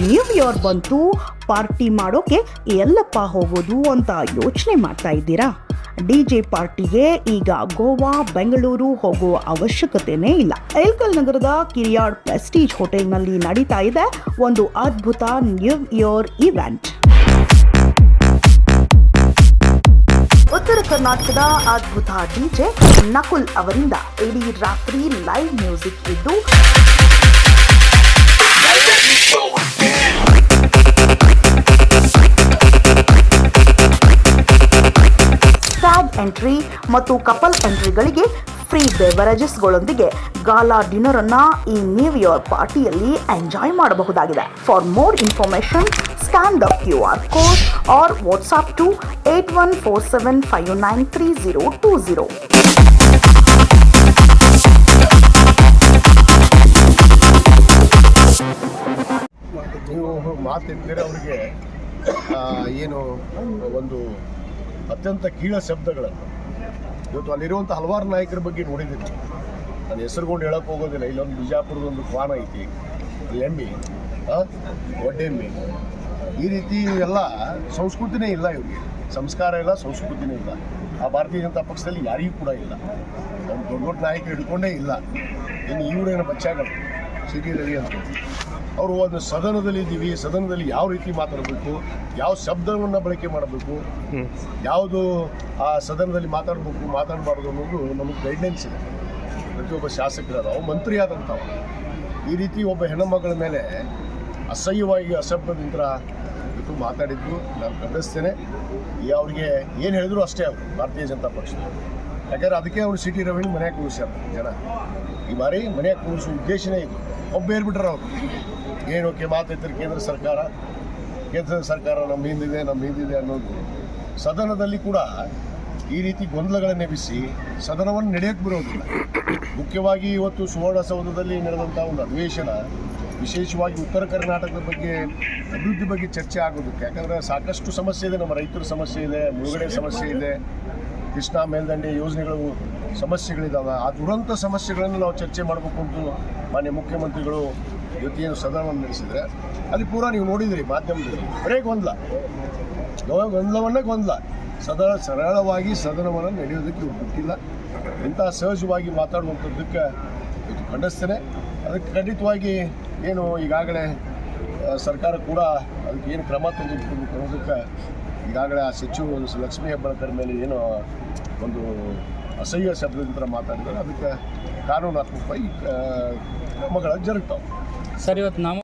New year ಬಂತು party ಮಾಡೋಕೆ ಎಲ್ಲಪ್ಪ ಹೋಗೋದು ಅಂತ ಯೋಚನೆ ಮಾಡ್ತಾ ಇದ್ದೀರಾ? ಡಿ ಜೆ ಪಾರ್ಟಿಗೆ ಈಗ ಗೋವಾ, ಬೆಂಗಳೂರು ಹೋಗುವ ಅವಶ್ಯಕತೆನೇ ಇಲ್ಲ. ಎಲ್ಕಲ್ ನಗರದ ಕಿರಿಯಾಡ್ ಪ್ರೆಸ್ಟೀಜ್ ಹೋಟೆಲ್ನಲ್ಲಿ ನಡೀತಾ ಇದೆ ಒಂದು ಅದ್ಭುತ ನ್ಯೂ ಇಯರ್ ಇವೆಂಟ್ ಉತ್ತರ ಕರ್ನಾಟಕದ ಅದ್ಭುತ ಡಿಜೆ ನಕುಲ್ ಅವರಿಂದ ಇಡೀ ರಾತ್ರಿ ಲೈವ್ ಮ್ಯೂಸಿಕ್ ಇದ್ದು ಎಂಟ್ರಿ ಮತ್ತು ಕಪಲ್ ಎಂಟ್ರಿಗಳಿಗೆ ಫ್ರೀ ಬೆವರೇಜಸ್ಗಳೊಂದಿಗೆ ಗಾಲಾ ಡಿನ್ನರ್ ಅನ್ನ ಈ ಇಯರ್ ಪಾರ್ಟಿಯಲ್ಲಿ ಎಂಜಾಯ್ ಮಾಡಬಹುದಾಗಿದೆ. For more information scan the Q R code or WhatsApp two eight one four seven five nine three zero two zero ಅವರಿಗೆ ಏನು, ಒಂದು ಅತ್ಯಂತ ಕೀಳ ಶಬ್ದಗಳನ್ನು. ಇವತ್ತು ಅಲ್ಲಿರುವಂಥ ಹಲವಾರು ನಾಯಕರ ಬಗ್ಗೆ ನೋಡಿದ್ದೀನಿ. ನಾನು ಹೆಸರುಗೊಂಡು ಹೇಳಕ್ಕೆ ಹೋಗೋದಿಲ್ಲ. ಇಲ್ಲೊಂದು ಬಿಜಾಪುರದ ಒಂದು ಕ್ವಾನ ಐತಿ. ಎಮ್ಮಿ ಒಡ್ಡೆಮ್ಮಿ ಈ ರೀತಿ ಎಲ್ಲ ಸಂಸ್ಕೃತಿನೇ ಇಲ್ಲ ಇವರಿಗೆ. ಸಂಸ್ಕಾರ ಇಲ್ಲ, ಸಂಸ್ಕೃತಿನೇ ಇಲ್ಲ. ಆ ಭಾರತೀಯ ಜನತಾ ಪಕ್ಷದಲ್ಲಿ ಯಾರಿಗೂ ಕೂಡ ಇಲ್ಲ. ಅವ್ರು ದೊಡ್ಡ ದೊಡ್ಡ ನಾಯಕರು ಹಿಡ್ಕೊಂಡೇ ಇಲ್ಲ. ಇನ್ನು ಇವರೇನು ಬಚ್ಚಾಗಳು? ಸಿ ಟಿ ರವಿ ಅಂತ ಅವರು ಅದು ಸದನದಲ್ಲಿ ಇದ್ದೀವಿ ಸದನದಲ್ಲಿ ಯಾವ ರೀತಿ ಮಾತಾಡಬೇಕು ಯಾವ ಶಬ್ದವನ್ನು ಬಳಕೆ ಮಾಡಬೇಕು ಯಾವುದು ಆ ಸದನದಲ್ಲಿ ಮಾತಾಡಬೇಕು ಮಾತಾಡಬಾರ್ದು ಅನ್ನೋದು ನಮಗೆ ಗೈಡ್ಲೈನ್ಸ್ ಇದೆ. ಪ್ರತಿಯೊಬ್ಬ ಶಾಸಕರಾದ ಅವ್ರು ಮಂತ್ರಿ ಆದಂಥವು ಈ ರೀತಿ ಒಬ್ಬ ಹೆಣ್ಣುಮಗಳ ಮೇಲೆ ಅಸಹ್ಯವಾಗಿ ಅಸಭ್ಯದಿಂದ ಇದು ಮಾತಾಡಿದ್ದು ನಾನು ಖಂಡಿಸ್ತೇನೆ. ಈ ಅವ್ರಿಗೆ ಏನು ಹೇಳಿದ್ರು ಅಷ್ಟೇ ಅವರು ಭಾರತೀಯ ಜನತಾ ಪಕ್ಷ ಯಾಕಂದ್ರೆ ಅದಕ್ಕೆ ಅವರು ಸಿಟಿ ರವಿ ಮನೆಯಾಗ ಕೂರಿಸ್ಯಾರ ಜನ. ಈ ಬಾರಿ ಮನೆಯಾಗ ಕೂರಿಸೋ ಉದ್ದೇಶನೇ ಇದು ಒಬ್ಬ ಏರ್ಬಿಟ್ರೆ ಅವರು. ಏನೋಕೆ ಮಾತೈತಾರೆ ಕೇಂದ್ರ ಸರ್ಕಾರ? ಕೇಂದ್ರ ಸರ್ಕಾರ ನಮ್ಮ ಹಿಂದಿದೆ ನಮ್ಮ ಹಿಂದಿದೆ ಅನ್ನೋದು. ಸದನದಲ್ಲಿ ಕೂಡ ಈ ರೀತಿ ಗೊಂದಲಗಳನ್ನು ಎಬ್ಬಿಸಿ ಸದನವನ್ನು ನಡೆಯಕ್ಕೆ ಬರೋದಿಲ್ಲ. ಮುಖ್ಯವಾಗಿ ಇವತ್ತು ಸುವರ್ಣಸೌಧದಲ್ಲಿ ನಡೆದಂಥ ಒಂದು ಅಧಿವೇಶನ ವಿಶೇಷವಾಗಿ ಉತ್ತರ ಕರ್ನಾಟಕದ ಬಗ್ಗೆ, ಅಭಿವೃದ್ಧಿ ಬಗ್ಗೆ ಚರ್ಚೆ ಆಗೋದಕ್ಕೆ. ಯಾಕಂದರೆ ಸಾಕಷ್ಟು ಸಮಸ್ಯೆ ಇದೆ, ನಮ್ಮ ರೈತರ ಸಮಸ್ಯೆ ಇದೆ, ಮುಳುಗಡೆ ಸಮಸ್ಯೆ ಇದೆ. ಕೃಷ್ಣಾ ಮೇಲ್ದಂಡೆ ಯೋಜನೆಗಳು ಸಮಸ್ಯೆಗಳಿದ್ದಾವೆ ಆ ದುರಂತ ಸಮಸ್ಯೆಗಳನ್ನು ನಾವು ಚರ್ಚೆ ಮಾಡಬೇಕು ಅಂತ ಮಾನ್ಯ ಮುಖ್ಯಮಂತ್ರಿಗಳು ಇವತ್ತೇನು ಸದನವನ್ನು ನಡೆಸಿದರೆ, ಅಲ್ಲಿ ಪೂರ ನೀವು ನೋಡಿದಿರಿ ಮಾಧ್ಯಮದಲ್ಲಿ. ಬರೇ ಗೊಂದಲ. ಗೊಂದಲವನ್ನೇ ಗೊಂದಲ. ಸದನ ಸರಳವಾಗಿ ಸದನವನ್ನು ನಡೆಯೋದಕ್ಕೆ ಬಿಟ್ಟಿಲ್ಲ ಇಂಥ ಸಹಜವಾಗಿ ಮಾತಾಡುವಂಥದ್ದಕ್ಕೆ ಖಂಡಿಸ್ತೇನೆ. ಅದಕ್ಕೆ ಖಂಡಿತವಾಗಿ ಏನು ಈಗಾಗಲೇ ಸರ್ಕಾರ ಕೂಡ ಅದಕ್ಕೆ ಏನು ಕ್ರಮ ತೆಗೆದುಕೊಳ್ಬೇಕು ಅನ್ನೋದಕ್ಕೆ ಈಗಾಗಲೇ ಆ ಸಚಿವ ಲಕ್ಷ್ಮೀ ಹೆಬ್ಬಾಳ್ಕರ್ ಮೇಲೆ ಏನು ಒಂದು ಅಸಹ್ಯ ಶಬ್ದದಿಂದ ಮಾತಾಡಿದ್ದಾರೆ. ಅದಕ್ಕೆ ಕಾನೂನಾತ್ಮಕವಾಗಿ ಮಗಳ ಜರುಗ್ತಾವೆ. ಸರ್, ಇವತ್ತು ನಾವು